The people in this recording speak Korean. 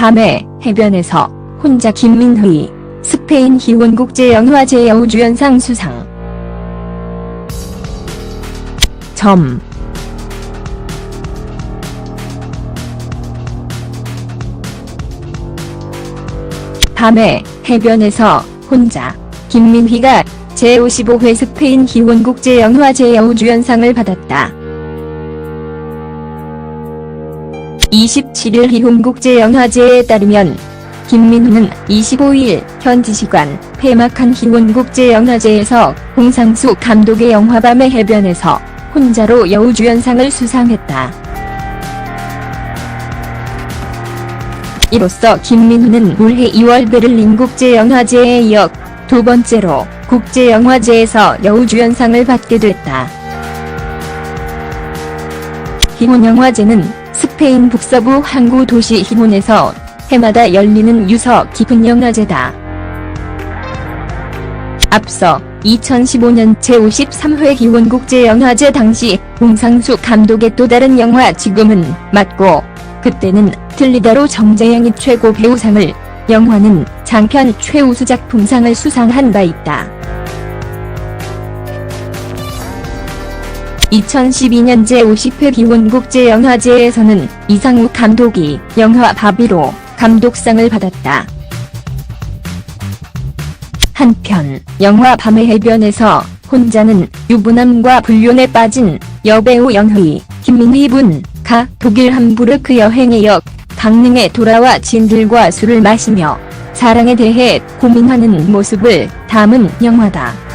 밤에 해변에서 혼자 김민희 스페인 희원국제 영화제 여우주연상 수상 점 밤에 해변에서 혼자 김민희가 제55회 스페인 희원국제 영화제 여우주연상을 받았다. 27일 희혼국제영화제에 따르면 김민희는 25일 현지 시간 폐막한 희원국제영화제에서 홍상수 감독의 영화 밤의 해변에서 혼자로 여우주연상을 수상했다. 이로써 김민희는 올해 2월 베를린 국제영화제에 이어 두 번째로 국제영화제에서 여우주연상을 받게 됐다. 희혼영화제는 스페인 북서부 항구 도시 희혼에서 해마다 열리는 유서 깊은 영화제다. 앞서 2015년 제53회 희원국제영화제 당시 홍상수 감독의 또 다른 영화 지금은 맞고 그때는 틀리다로 정재영이 최고 배우상을 영화는 장편 최우수 작품상을 수상한 바 있다. 2012년 제50회 기원국제영화제에서는 이상욱 감독이 영화 바비로 감독상을 받았다. 한편 영화 밤의 해변에서 혼자는 유부남과 불륜에 빠진 여배우 영희, 김민희 분가 독일 함부르크 여행에 역 강릉에 돌아와 진들과 술을 마시며 사랑에 대해 고민하는 모습을 담은 영화다.